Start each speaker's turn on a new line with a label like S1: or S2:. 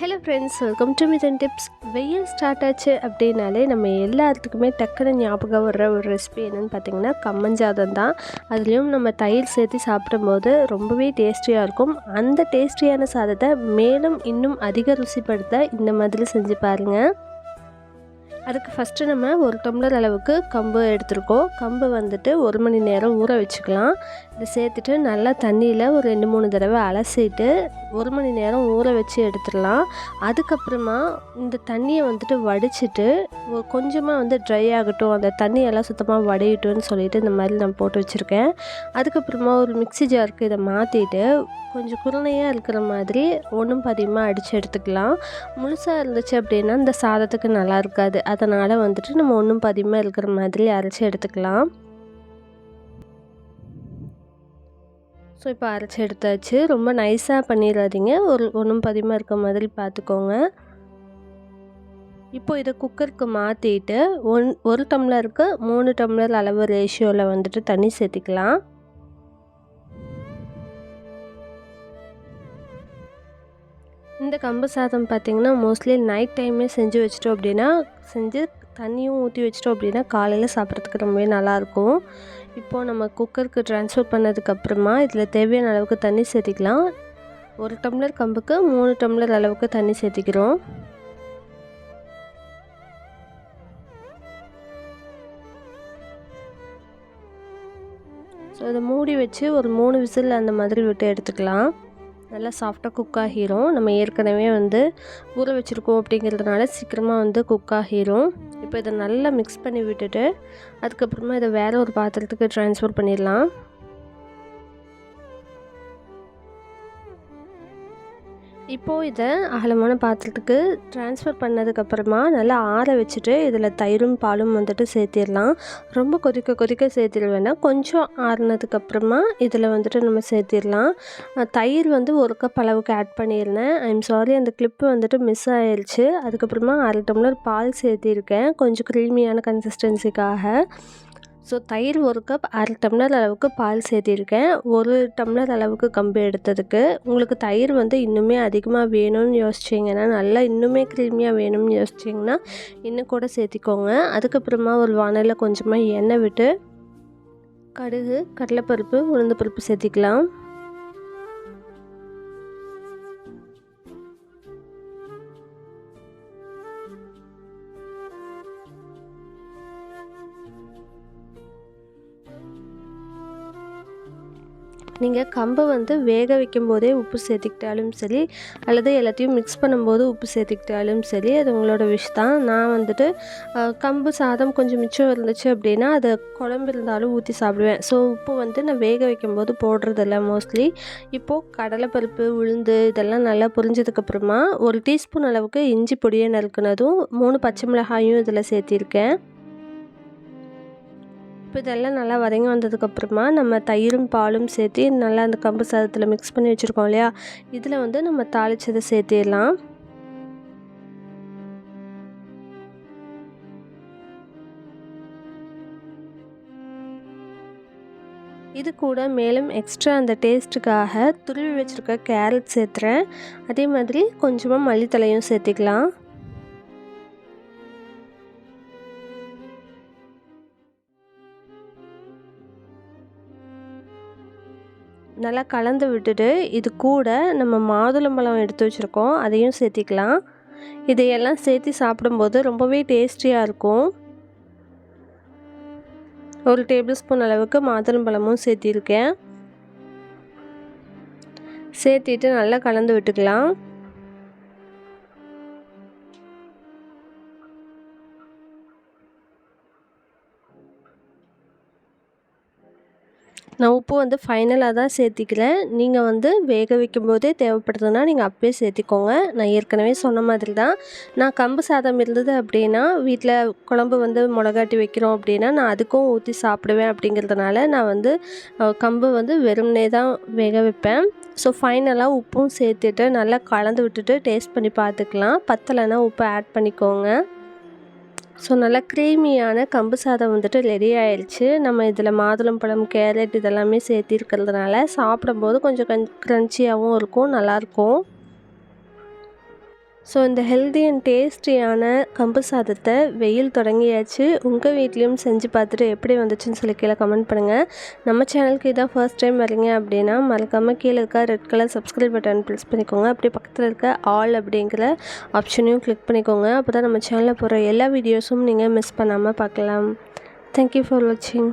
S1: Hello friends welcome to Mithan tips வெயில் start ஆச்சு அப்படின்னாலே நம்ம எல்லாத்துக்குமே டக்குன்னு ஞாபகம் வர்ற ஒரு ரெசிபி என்னென்னு பார்த்தீங்கன்னா கம்மஞ்சாதம் தான். அதுலேயும் நம்ம தயிர் சேர்த்து சாப்பிடும்போது ரொம்பவே டேஸ்டியாக இருக்கும். அந்த டேஸ்டியான சாதத்தை மேலும் இன்னும் அதிக ருசிப்படுத்த இந்த மாதிரி செஞ்சு பாருங்கள் அதுக்கு ஃபஸ்ட்டு நம்ம ஒரு டம்ளர் அளவுக்கு கம்பு எடுத்துருக்கோம். கம்பு வந்துட்டு ஒரு மணி நேரம் ஊற வச்சுக்கலாம். இதை சேர்த்துட்டு நல்லா தண்ணியில் ஒரு ரெண்டு மூணு தடவை அலசிட்டு ஒரு மணி நேரம் ஊற வச்சு எடுத்துடலாம். அதுக்கப்புறமா இந்த தண்ணியை வந்துட்டு வடிச்சிட்டு கொஞ்சமாக வந்து ட்ரை ஆகட்டும் அந்த தண்ணியெல்லாம் சுத்தமாக வடையட்டும்னு சொல்லிட்டு இந்த மாதிரி நான் போட்டு வச்சுருக்கேன். அதுக்கப்புறமா ஒரு மிக்ஸி ஜாருக்கு இதை மாற்றிட்டு கொஞ்சம் குருணையாக இருக்கிற மாதிரி ஒன்றும் பதியமாக அடித்து எடுத்துக்கலாம். முழுசாக இருந்துச்சு அப்படின்னா இந்த சாதத்துக்கு நல்லா இருக்காது. அதனால் வந்துட்டு நம்ம ஒன்றும் பதியமாக இருக்கிற மாதிரி அரைச்சி எடுத்துக்கலாம். ஸோ இப்போ அரைச்சி எடுத்தாச்சு. ரொம்ப நைஸாக பண்ணிடாதீங்க ஒரு ஒன்றும் பதியமாக இருக்க மாதிரி பார்த்துக்கோங்க. இப்போ இதை குக்கருக்கு மாற்றிட்டு ஒன் ஒரு டம்ளருக்கு மூணு டம்ளர் அளவு ரேஷியோவில் வந்துட்டு தண்ணி சேர்த்திக்கலாம். இந்த கம்பு சாதம் பார்த்திங்கன்னா மோஸ்ட்லி நைட் டைமே செஞ்சு வச்சிட்டோம் அப்படின்னா செஞ்சு தண்ணியும் ஊற்றி வச்சிட்டோம் அப்படின்னா காலையில் சாப்பிட்றதுக்கு ரொம்பவே நல்லாயிருக்கும். இப்போது நம்ம குக்கருக்கு ட்ரான்ஸ்ஃபர் பண்ணதுக்கப்புறமா இதில் தேவையான அளவுக்கு தண்ணி சேர்த்திக்கலாம். ஒரு டம்ளர் கம்புக்கு மூணு டம்ளர் அளவுக்கு தண்ணி சேர்த்திக்கிறோம். ஸோ அதை மூடி வச்சு ஒரு மூணு விசில் அந்த மாதிரி விட்டு எடுத்துக்கலாம். நல்லா சாஃப்டாக குக் ஆகிரும் நம்ம ஏற்கனவே வந்து ஊற வச்சுருக்கோம் அப்படிங்கிறதுனால சீக்கிரமாக வந்து குக் ஆகிரும் இப்போ இதை நல்லா மிக்ஸ் பண்ணி விட்டுட்டு அதுக்கப்புறமா இதை வேறு ஒரு பாத்திரத்துக்கு ட்ரான்ஸ்ஃபர் பண்ணிடலாம். இப்போது இதை அகலமான பாத்திரத்துக்கு ட்ரான்ஸ்ஃபர் பண்ணதுக்கப்புறமா நல்லா ஆற வச்சுட்டு இதில் தயிரும் பாலும் வந்துட்டு சேர்த்திடலாம். ரொம்ப கொதிக்க கொதிக்க சேர்த்திட வேண்டாம் கொஞ்சம் ஆறுனதுக்கப்புறமா இதில் வந்துட்டு நம்ம சேர்த்திடலாம். தயிர் வந்து ஒரு கப் அளவுக்கு ஆட் பண்ணியிருந்தேன். ஐம் சாரி அந்த கிளிப்பு வந்துட்டு மிஸ் ஆயிடுச்சு அதுக்கப்புறமா அரை டம்ளர் பால் சேர்த்திருக்கேன். கொஞ்சம் க்ரீமியான கன்சிஸ்டன்சிக்காக ஸோ தயிர் ஒரு கப் அரை டம்ளர் அளவுக்கு பால் சேர்த்திருக்கேன். ஒரு டம்ளர் அளவுக்கு கம்பு எடுத்ததுக்கு. உங்களுக்கு தயிர் வந்து இன்னுமே அதிகமாக வேணும்னு யோசிச்சிங்கன்னா நல்லா இன்னுமே க்ரீமியாக வேணும்னு யோசிச்சிங்கன்னா இன்னும் கூட சேர்த்திக்கோங்க. அதுக்கப்புறமா ஒரு வானலில் கொஞ்சமாக எண்ணெய் விட்டு கடுகு கடலைப்பருப்பு உளுந்து பருப்பு சேர்த்திக்கலாம். நீங்கள் கம்பை வந்து வேக வைக்கும் போதே உப்பு சேர்த்துக்கிட்டாலும் சரி அல்லது எல்லாத்தையும் மிக்ஸ் பண்ணும்போது உப்பு சேர்த்துக்கிட்டாலும் சரி அது உங்களோட விஷ் தான். நான் வந்துட்டு கம்பு சாதம் கொஞ்சம் மிச்சம் இருந்துச்சு அப்படின்னா அதை குழம்பு இருந்தாலும் ஊற்றி சாப்பிடுவேன். ஸோ உப்பு வந்து நான் வேக வைக்கும்போது போடுறதில்ல மோஸ்ட்லி இப்போது கடலைப்பருப்பு உளுந்து இதெல்லாம் நல்லா புரிஞ்சதுக்கப்புறமா ஒரு டீஸ்பூன் அளவுக்கு இஞ்சி பொடியை நறுக்குனதும் மூணு பச்சை மிளகாயும் இதில் சேர்த்திருக்கேன். இப்போ இதெல்லாம் நல்லா வதங்கி வந்ததுக்கப்புறமா நம்ம தயிரும் பாலும் சேர்த்து நல்லா அந்த கம்பு சாதத்தில் மிக்ஸ் பண்ணி வச்சுருக்கோம் இல்லையா? இதில் வந்து நம்ம தாளிச்சதை சேர்த்திடலாம். இது கூட மேலும் எக்ஸ்ட்ரா அந்த டேஸ்ட்டுக்காக துருவி வச்சுருக்க கேரட் சேர்த்துறேன். அதே மாதிரி கொஞ்சமாக மல்லித்தலையும் சேர்த்துக்கலாம். நல்லா கலந்து விட்டுட்டு இது கூட நம்ம மாதுளம்பழம் எடுத்து வச்சுருக்கோம். அதையும் சேர்த்திக்கலாம். இதையெல்லாம் சேர்த்து சாப்பிடும்போது ரொம்பவே டேஸ்டியாக இருக்கும். ஒரு டேபிள் ஸ்பூன் அளவுக்கு மாதுளம்பழமும் சேர்த்திருக்கேன். சேர்த்திட்டு நல்லா கலந்து விட்டுக்கலாம். நான் உப்பு வந்து ஃபைனலாக தான் சேர்த்திக்கிறேன். நீங்கள் வந்து வேக வைக்கும் போதே தேவைப்படுதுன்னா நீங்கள் அப்பயே சேர்த்திக்கோங்க. நான் ஏற்கனவே சொன்ன மாதிரி தான். நான் கம்பு சாதம் இருந்தது அப்படின்னா வீட்டில் குழம்பு வந்து மிளகாட்டி வைக்கிறோம் அப்படின்னா நான் அதுக்கும் ஊற்றி சாப்பிடுவேன் அப்படிங்கிறதுனால நான் வந்து கம்பு வந்து வெறும்னே தான் வேக வைப்பேன். ஸோ ஃபைனலாக உப்பும் சேர்த்துட்டு நல்லா கலந்து விட்டுட்டு டேஸ்ட் பண்ணி பார்த்துக்கலாம். பத்தலைன்னா உப்பு ஆட் பண்ணிக்கோங்க. ஸோ நல்லா க்ரீமியான கம்பு சாதம் வந்துட்டு ரெடி ஆயிடுச்சு நம்ம இதில் மாதுளம்பழம் கேரட் இதெல்லாமே சேர்த்திருக்கிறதுனால சாப்பிடும்போது கொஞ்சம் கன் க்ரன்ச்சியாகவும் இருக்கும் நல்லாயிருக்கும் ஸோ இந்த ஹெல்தி அண்ட் டேஸ்டியான கம்பு சாதத்தை வெயில் தொடங்கியாச்சு. உங்கள் வீட்லேயும் செஞ்சு பார்த்துட்டு எப்படி வந்துச்சுன்னு சொல்லி கீழே கமெண்ட் பண்ணுங்கள் நம்ம சேனலுக்கு இதான் ஃபர்ஸ்ட் டைம் வரீங்க அப்படின்னா மறக்காமல் கீழே இருக்க red colour subscribe button press பண்ணிக்கோங்க. அப்படியே பக்கத்தில் இருக்க ஆல் அப்படிங்கிற ஆப்ஷனையும் கிளிக் பண்ணிக்கோங்க. அப்போ தான் நம்ம சேனலில் போகிற எல்லா வீடியோஸும் நீங்கள் மிஸ் பண்ணாமல் பார்க்கலாம். தேங்க்யூ ஃபார் வாட்சிங்